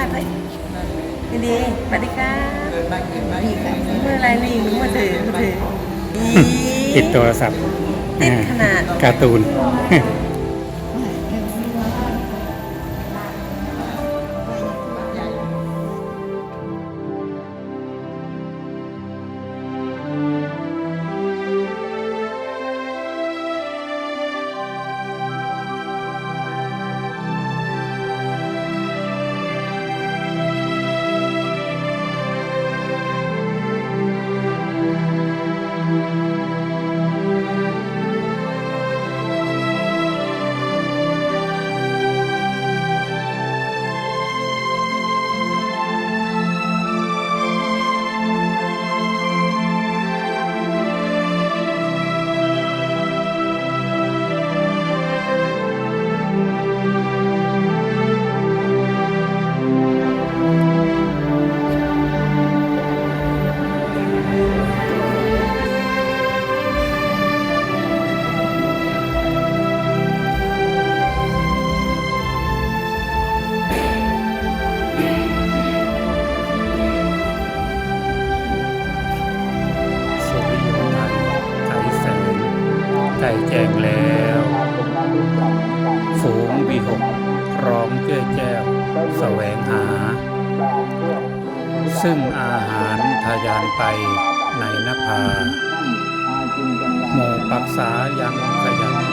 ากเลยดีดีสวัสดีครับเกิดมาเกิดมานี่ค่ะเมื่อไรนี่มือถือมือถือดีติดโทรศัพท์ติดขนาดอ่าการ์ตูน แจงแล้ว ฝูงวีหกร้องเจ้ยแจ้วแสวงหา ซึ่งอาหารทายานไปในนภา โมปักษายังขยัน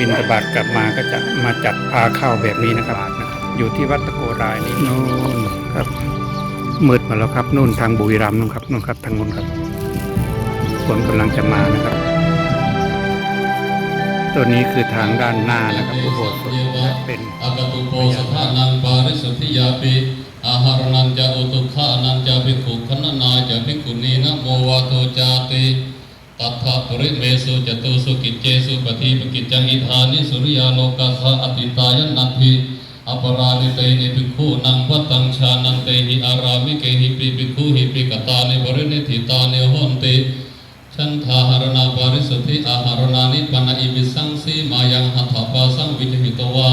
บินตบาตกลับมาก็จะมาจัดพาเข้าแบบนี้นะครับนะครับ อยู่ที่วัดตะโกรายนี่นู่นครับมืดมาแล้วครับนู่นทางบุรีรัมย์นู่นครับนู่นครับทางนู้นครับฝนกำลังจะมานะครับ ตัวนี้คือทางด้านหน้านะครับอุโบสถและเป็นอากตุโปสถานังปาริสุทธิยาปิอาหารนันจะอุตุขานันจะภิกขุขณนาจะภิกขุนีนะโมวาโตจาติ ตัทธะปริเมสุจตุสุกิจเจสุปฏิปกิจจังอิธานิสุริยาโลกัสสะอติตายนันทิอปราณิเตนิภิกขุนังวัตังชานันเตหิอารามิเกหิปิภิกขุหิปิกตานิบริณิธิตานิโหนติฉันทาหารณาปาริสุทธิอาหารณานิปนาอิมิสังสีมายังหัตถปาสังวิจหิตวา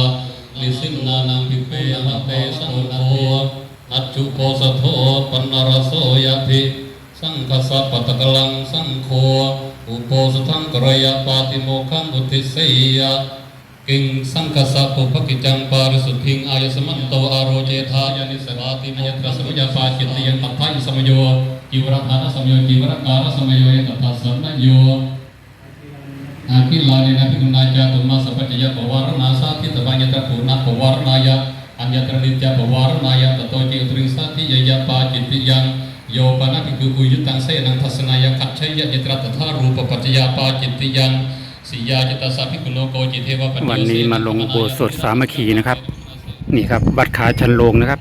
ลิสินนานังพิเปยมะเตสังโฆนัจจุโพสะโทปันนรโสยะภิ สังคสัปปะตะกลังสังโฆอุโปสทังกรยาปาติโมขังอุทิเสยะกิงสังคสัพพกิจังปาริสุทธิงอายสมันโตอโรเจธายานิสวาติมยตระสมุญญาปาจิตติยังตัทธายสมโยกิวรธานสมโยกิวรการสมโยยตัทธสนโยอาคิลานินาภิกุณาจาตุมาสัพพจยปวารณาสาธิตบัญญตระภูนาปวารณายะอัญญตระนิจจปวารณายะตโตจิอุตริสาธิยยปาจิตติยัง โยปนาภิกุกุยุตังเสนังทัสนายะขัจฉยยตระตถารูปปัจจยาปาจิตติยังสิยาจิตตสาภิกุโลโกจิเทวปัญโยวันนี้มาลงอุโบสถสามัคคีนะครับ นี่ครับวัดขาชันโลงนะครับ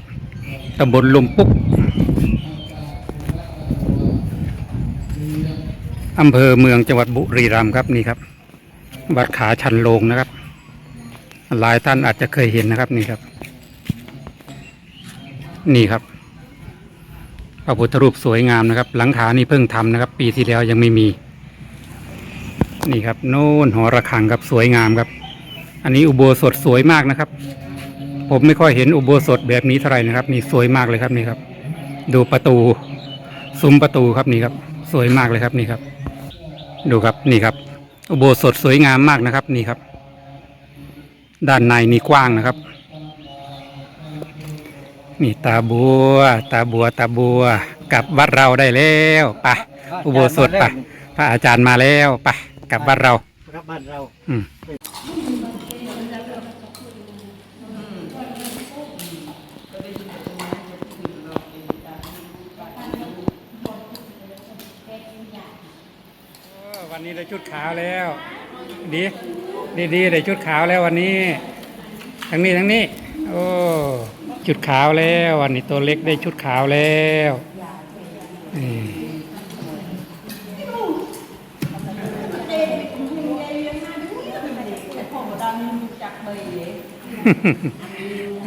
ตำบลลุมปุ๊กอำเภอเมืองจังหวัดบุรีรัมย์ครับนี่ครับวัดขาชันโลงนะครับ หลายท่านอาจจะเคยเห็นนะครับนี่ครับ นี่ครับ พระพุทธรูปสวยงามนะครับ หลังคานี่เพิ่งทำนะครับ ปีที่แล้วยังไม่มี นี่ครับโน่นหอระฆังครับสวยงามครับ อันนี้อุโบสถสวยมากนะครับ ผมไม่ค่อยเห็นอุโบสถแบบนี้เท่าไหร่นะครับ นี่สวยมากเลยครับนี่ครับ ดูประตูซุ้มประตูครับนี่ครับ สวยมากเลยครับนี่ครับ ดูครับนี่ครับ อุโบสถสวยงามมากนะครับ นี่ครับ ด้านในนี่กว้างนะครับ นี่ตาบัว ตาบัวตาบัว กลับวัดเราได้แล้วไปอุโบสถไปพระอาจารย์มาแล้วไปกลับวัดเราครับบ้านเรา อืมวันนี้ได้ชุดขาวแล้ว ดี ดีดีได้ชุดขาวแล้ววันนี้ ทั้งนี้ทั้งนี้โอ้ ชุดขาวแล้วอันนี้ตัวเล็กได้ชุดขาวแล้วนี่เจ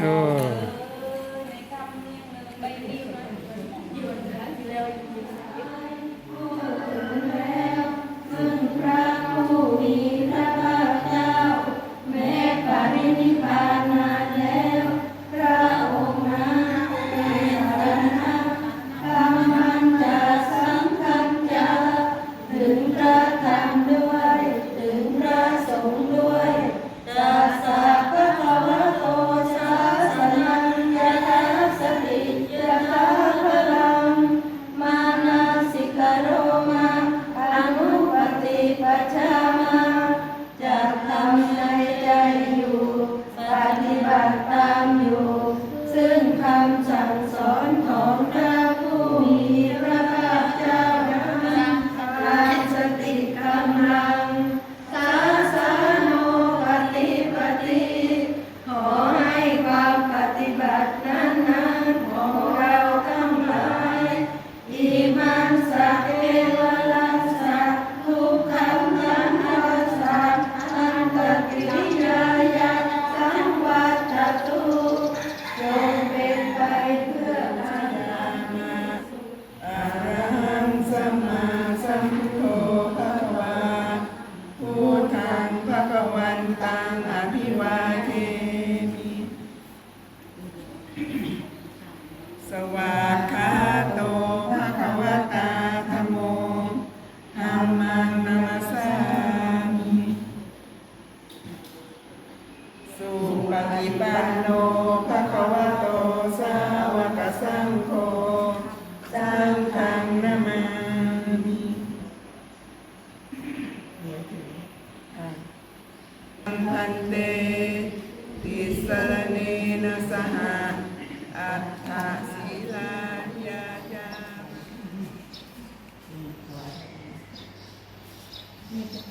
้นิพพาน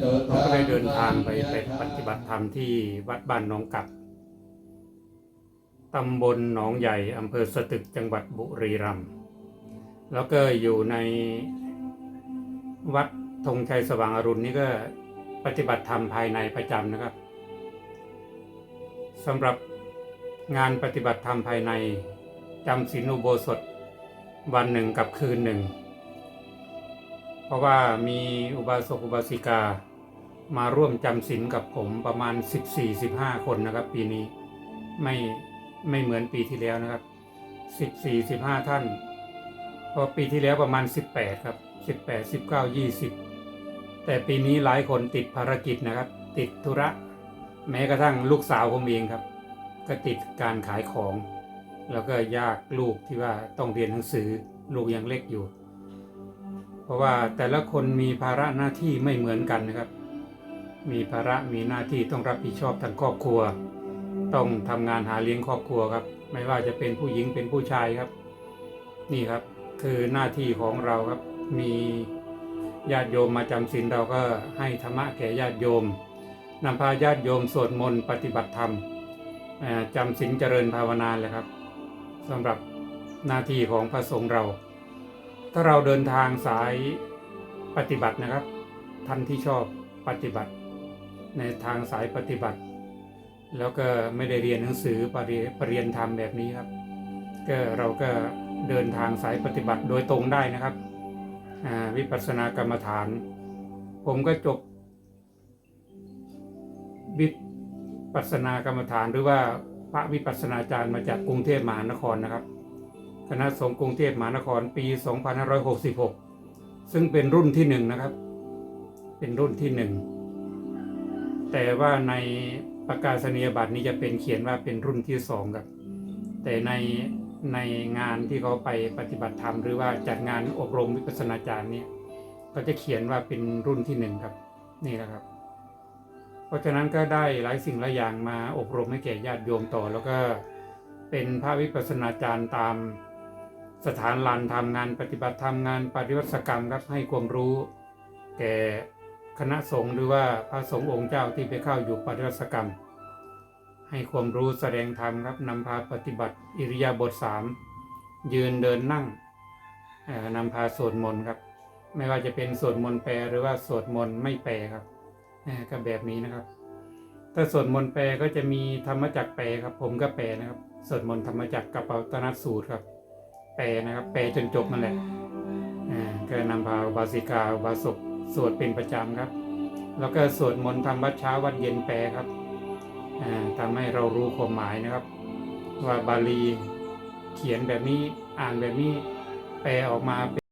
เราก็ได้เดินทางไปไปปฏิบัติธรรมที่วัดบ้านหนองกัดตำบลหนองใหญ่อำเภอสตึกจังหวัดบุรีรัมย์แล้วก็อยู่ในวัดธงชัยสว่างอรุณนี่ก็ปฏิบัติธรรมภายในประจำนะครับสำหรับงานปฏิบัติธรรมภายในจำศีลอุโบสถ วันหนึ่งกับคืนหนึ่ง เพราะว่ามีอุบาสกอุบาสิกามาร่วมจำศีลกับผมประมาณ 14-15 คนนะครับ ปีนี้ไม่ไม่เหมือนปีที่แล้วนะครับ 14-15 ท่านเพราะปีที่แล้วประมาณ 18 ครับ 18 19 20 แต่ปีนี้หลายคนติดภารกิจนะครับ ติดธุระ แม้กระทั่งลูกสาวผมเองครับ ก็ติดการขายของ แล้วก็ยากลูกที่ว่าต้องเรียนหนังสือลูกยังเล็กอยู่ เพราะว่าแต่ละคนมีภาระหน้าที่ไม่เหมือนกันนะครับ มีภาระมีหน้าที่ต้องรับผิดชอบทางครอบครัว ต้องทำงานหาเลี้ยงครอบครัวครับ ไม่ว่าจะเป็นผู้หญิงเป็นผู้ชายครับ นี่ครับคือหน้าที่ของเราครับมีญาติโยมมาจำศีลเราก็ให้ธรรมะแก่ญาติโยมนำพาญาติโยมสวดมนต์ปฏิบัติธรรมจำศีลเจริญภาวนาเลยครับ สำหรับหน้าที่ของพระสงฆ์เรา ถ้าเราเดินทางสายปฏิบัตินะครับ ท่านที่ชอบปฏิบัติ ในทางสายปฏิบัติ แล้วก็ไม่ได้เรียนหนังสือปรปรริยนธรรมแบบนี้ครับก็เราก็เดินทางสายปฏิบัติโดยตรงได้นะครับวิปัสสนากรรมฐาน ผมก็จบวิปัสสนากรรมฐานหรือว่า พระวิปัสสนาจารย์มาจากกรุงเทพมหานครนะครับ คณะสงฆ์กรุงเทพมหานครปี 2566 ซึ่งเป็นรุ่นที่หนึ่งนะครับ เป็นรุ่นที่หนึ่งแต่ว่าในประกาศนียบัตรนี้จะเป็นเขียนว่าเป็นรุ่นที่สองครับ แต่ในในงานที่เขาไปปฏิบัติธรรมหรือว่าจัดงานอบรมวิปัสสนาจารย์เนี่ยก็จะเขียนว่าเป็นรุ่นที่หนึ่งครับ นี่แหละครับ เพราะฉะนั้นก็ได้หลายสิ่งหลายอย่างมาอบรมให้แก่ญาติโยมต่อ แล้วก็เป็นพระวิปัสสนาจารย์ตามสถานลานทำงานปฏิบัติธรรมงานปฏิวัติกรรมครับให้ความรู้ แก่คณะสงฆ์หรือว่าพระสงฆ์องค์เจ้าที่ไปเข้าอยู่ปฏิวัติกรรม ให้ความรู้แสดงธรรมครับนำพาปฏิบัติอิริยาบถสามยืนเดินนั่งนำพาสวดมนต์ครับ ไม่ว่าจะเป็นสวดมนต์แปลหรือว่าสวดมนต์ไม่แปลครับ ก็แบบนี้นะครับ ถ้าสวดมนต์แปลก็จะมีธรรมจักแปลครับ ผมก็แปลนะครับสวดมนต์ธรรมจักกับเปาตนสูตรครับ แปลนะครับ แปลจนจบนั่นแหละก็นำพาบาสิกาบาสกสวดเป็นประจำครับ แล้วก็สวดมนต์ทำวัดเช้าวัดเย็นแปลครับทำให้เรารู้ความหมายนะครับ ว่าบาลีเขียนแบบนี้อ่านแบบนี้แปลออกมาเป็น